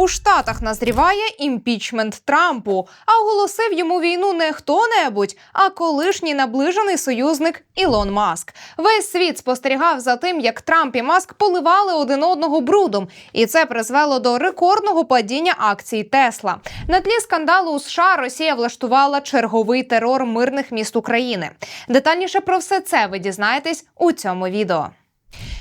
У Штатах назріває імпічмент Трампу, а оголосив йому війну не хто-небудь, а колишній наближений союзник Ілон Маск. Весь світ спостерігав за тим, як Трамп і Маск поливали один одного брудом, і це призвело до рекордного падіння акцій Тесла. На тлі скандалу у США Росія влаштувала черговий терор мирних міст України. Детальніше про все це ви дізнаєтесь у цьому відео.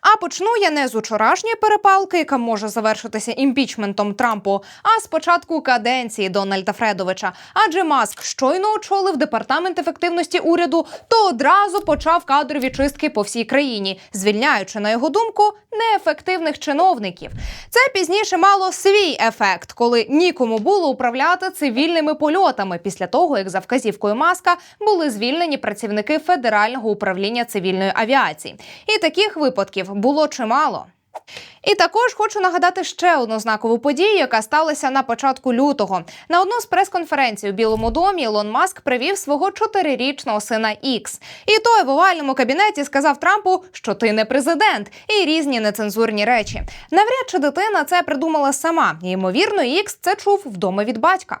А почну я не з учорашньої перепалки, яка може завершитися імпічментом Трампу, а з початку каденції Дональда Фредовича. Адже Маск щойно очолив департамент ефективності уряду, то одразу почав кадрові чистки по всій країні, звільняючи, на його думку, неефективних чиновників. Це пізніше мало свій ефект, коли нікому було управляти цивільними польотами після того, як за вказівкою Маска були звільнені працівники Федерального управління цивільної авіації. І таких випадків було чимало. І також хочу нагадати ще одну знакову подію, яка сталася на початку лютого. На одну з прес-конференцій у Білому домі Ілон Маск привів свого чотирирічного сина Ікс. І той в овальному кабінеті сказав Трампу, що ти не президент, і різні нецензурні речі. Навряд чи дитина це придумала сама. Ймовірно, Ікс це чув вдома від батька.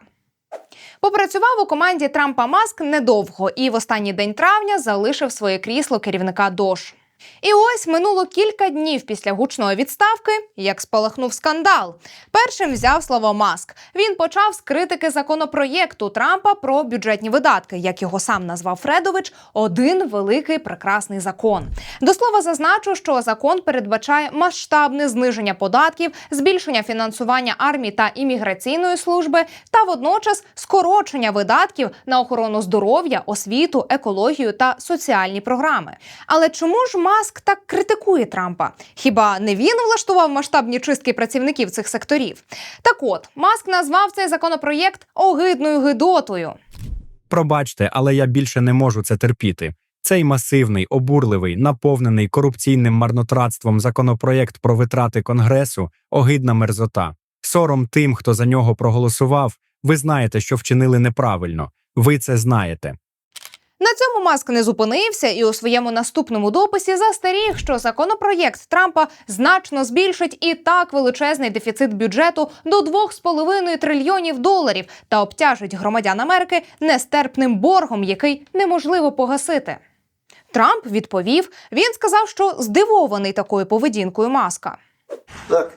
Попрацював у команді Трампа Маск недовго і в останній день травня залишив своє крісло керівника ДОЖ. І ось минуло кілька днів після гучної відставки, як спалахнув скандал. Першим взяв слово Маск. Він почав з критики законопроєкту Трампа про бюджетні видатки, як його сам назвав Фредович, один великий прекрасний закон. До слова, зазначу, що закон передбачає масштабне зниження податків, збільшення фінансування армії та імміграційної служби, та водночас скорочення видатків на охорону здоров'я, освіту, екологію та соціальні програми. Але чому ж Маск так критикує Трампа? Хіба не він влаштував масштабні чистки працівників цих секторів? Так от Маск назвав цей законопроєкт огидною гидотою. Пробачте, але я більше не можу це терпіти. Цей масивний, обурливий, наповнений корупційним марнотратством законопроєкт про витрати Конгресу огидна мерзота. Сором тим, хто за нього проголосував. Ви знаєте, що вчинили неправильно. Ви це знаєте. На цьому Маск не зупинився і у своєму наступному дописі застеріг, що законопроєкт Трампа значно збільшить і так величезний дефіцит бюджету до 2,5 трильйонів доларів та обтяжить громадян Америки нестерпним боргом, який неможливо погасити. Трамп відповів: він сказав, що здивований такою поведінкою Маска. Elon.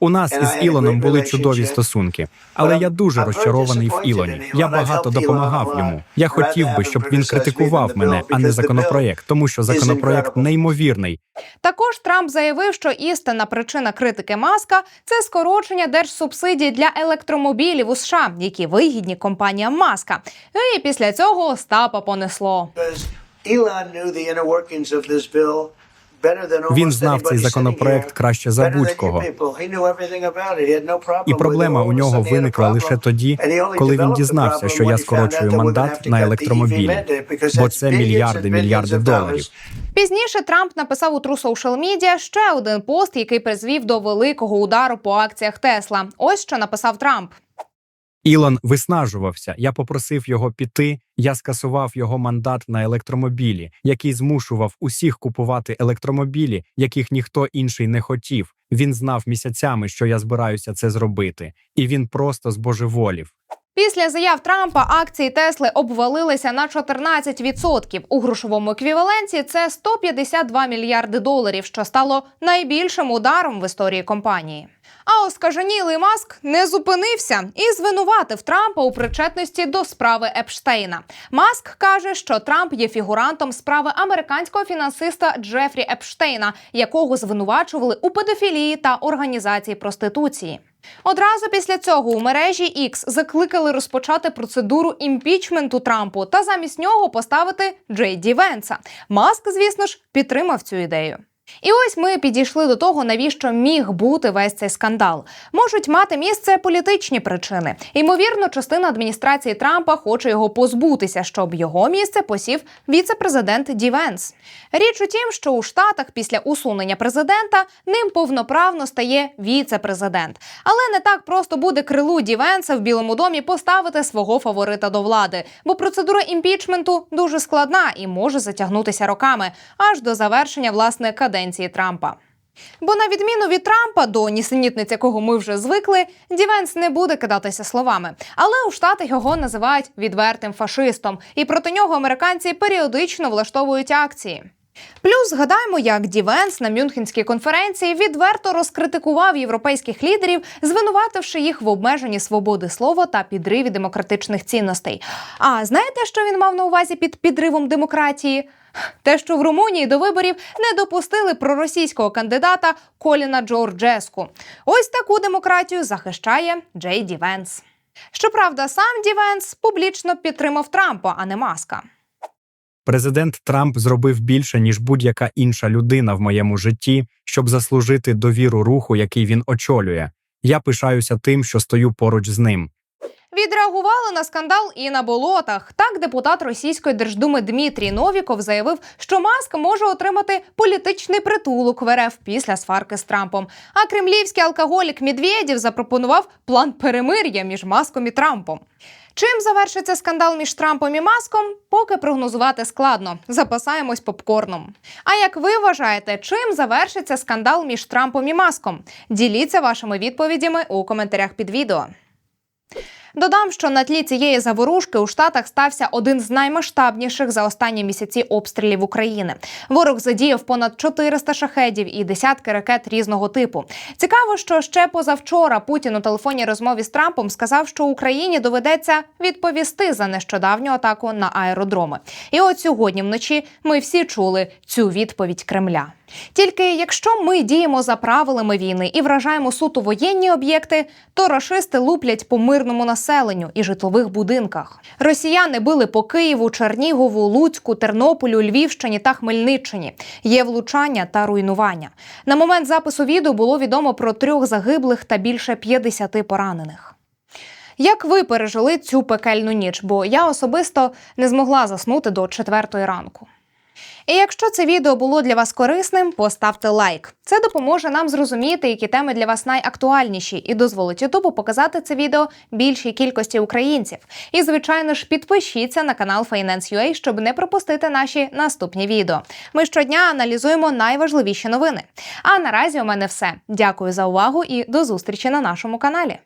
У нас із Ілоном були чудові стосунки, але я дуже розчарований в Ілоні. Я багато допомагав йому. Я хотів би, щоб він критикував мене, а не законопроєкт, тому що законопроєкт неймовірний. Також Трамп заявив, що істинна причина критики Маска це скорочення держсубсидій для електромобілів у США, які вигідні компаніям Маска. І після цього Остапа понесло. Because Він знав цей законопроект краще за будь-кого. І проблема у нього виникла лише тоді, коли він дізнався, що я скорочую мандат на електромобілі, бо це мільярди мільярди доларів. Пізніше Трамп написав у True Social Media ще один пост, який призвів до великого удару по акціях Тесла. Ось що написав Трамп. Ілон виснажувався. Я попросив його піти. Я скасував його мандат на електромобілі, який змушував усіх купувати електромобілі, яких ніхто інший не хотів. Він знав місяцями, що я збираюся це зробити, і він просто збожеволів. Після заяв Трампа акції Тесли обвалилися на 14%. У грошовому еквіваленті це 152 мільярди доларів, що стало найбільшим ударом в історії компанії. А оскаженілий Маск не зупинився і звинуватив Трампа у причетності до справи Епштейна. Маск каже, що Трамп є фігурантом справи американського фінансиста Джефрі Епштейна, якого звинувачували у педофілії та організації проституції. Одразу після цього у мережі X закликали розпочати процедуру імпічменту Трампу та замість нього поставити Джей Ді Венса. Маск, звісно ж, підтримав цю ідею. І ось ми підійшли до того, навіщо міг бути весь цей скандал. Можуть мати місце політичні причини. Ймовірно, частина адміністрації Трампа хоче його позбутися, щоб його місце посів віце-президент Ді. Річ у тім, що у Штатах після усунення президента ним повноправно стає віце-президент. Але не так просто буде крилу Ді Венса в Білому домі поставити свого фаворита до влади, бо процедура імпічменту дуже складна і може затягнутися роками аж до завершення власне каденції Трампа. Бо на відміну від Трампа, до нісенітниць якого ми вже звикли, Дівенс не буде кидатися словами. Але у Штатах його називають відвертим фашистом, і проти нього американці періодично влаштовують акції. Плюс згадаємо, як Дівенс на Мюнхенській конференції відверто розкритикував європейських лідерів, звинувативши їх в обмеженні свободи слова та підриві демократичних цінностей. А знаєте, що він мав на увазі під підривом демократії? Те, що в Румунії до виборів не допустили проросійського кандидата Коліна Джорджеску. Ось таку демократію захищає Джей Ді Венс. Щоправда, сам Ді Венс публічно підтримав Трампа, а не Маска. Президент Трамп зробив більше, ніж будь-яка інша людина в моєму житті, щоб заслужити довіру руху, який він очолює. Я пишаюся тим, що стою поруч з ним. Відреагували на скандал і на болотах. Так, депутат російської держдуми Дмитрій Новіков заявив, що Маск може отримати політичний притулок в РФ після сварки з Трампом. А кремлівський алкоголік Медведєв запропонував план перемир'я між Маском і Трампом. Чим завершиться скандал між Трампом і Маском, поки прогнозувати складно. Запасаємось попкорном. А як ви вважаєте, чим завершиться скандал між Трампом і Маском? Діліться вашими відповідями у коментарях під відео. Додам, що на тлі цієї заворушки у Штатах стався один з наймасштабніших за останні місяці обстрілів України. Ворог задіяв понад 400 шахедів і десятки ракет різного типу. Цікаво, що ще позавчора Путін у телефонній розмові з Трампом сказав, що Україні доведеться відповісти за нещодавню атаку на аеродроми. І от сьогодні вночі ми всі чули цю відповідь Кремля. Тільки якщо ми діємо за правилами війни і вражаємо суто воєнні об'єкти, то рашисти луплять по мирному населенню і житлових будинках. Росіяни били по Києву, Чернігову, Луцьку, Тернополю, Львівщині та Хмельниччині. Є влучання та руйнування. На момент запису відео було відомо про трьох загиблих та більше 50 поранених. Як ви пережили цю пекельну ніч? Бо я особисто не змогла заснути до четвертої ранку. І якщо це відео було для вас корисним, поставте лайк. Це допоможе нам зрозуміти, які теми для вас найактуальніші, і дозволить Ютубу показати це відео більшій кількості українців. І, звичайно ж, підпишіться на канал Finance.ua, щоб не пропустити наші наступні відео. Ми щодня аналізуємо найважливіші новини. А наразі у мене все. Дякую за увагу і до зустрічі на нашому каналі.